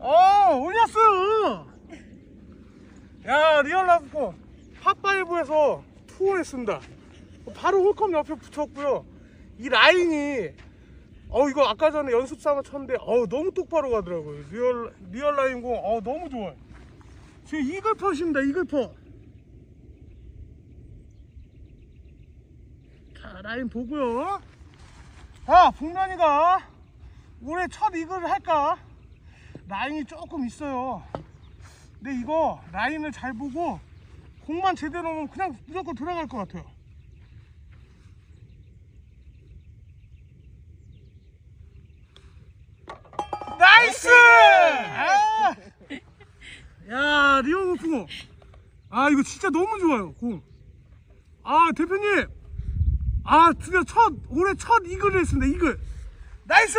어 올렸어요 야 리얼라이프 팝파이브에서 투어했습니다. 바로 홀컵 옆에 붙였고요. 이 라인이 어 이거 아까 전에 연습 삼아 쳤는데 어 너무 똑바로 가더라고요. 리얼 리얼 라인 공어 너무 좋아요. 지금 이글 퍼십니다 이글 퍼. 자, 라인 보고요. 자, 복면이가 올해 첫 이글을 할까? 라인이 조금 있어요. 근데 이거 라인을 잘 보고 공만 제대로 넣으면 그냥 무조건 들어갈 것 같아요. 나이스! 아! 야, 리오 골프공. 아, 이거 진짜 너무 좋아요, 공. 아, 대표님. 아, 드디어 첫, 올해 첫 이글을 했습니다, 이글. 나이스!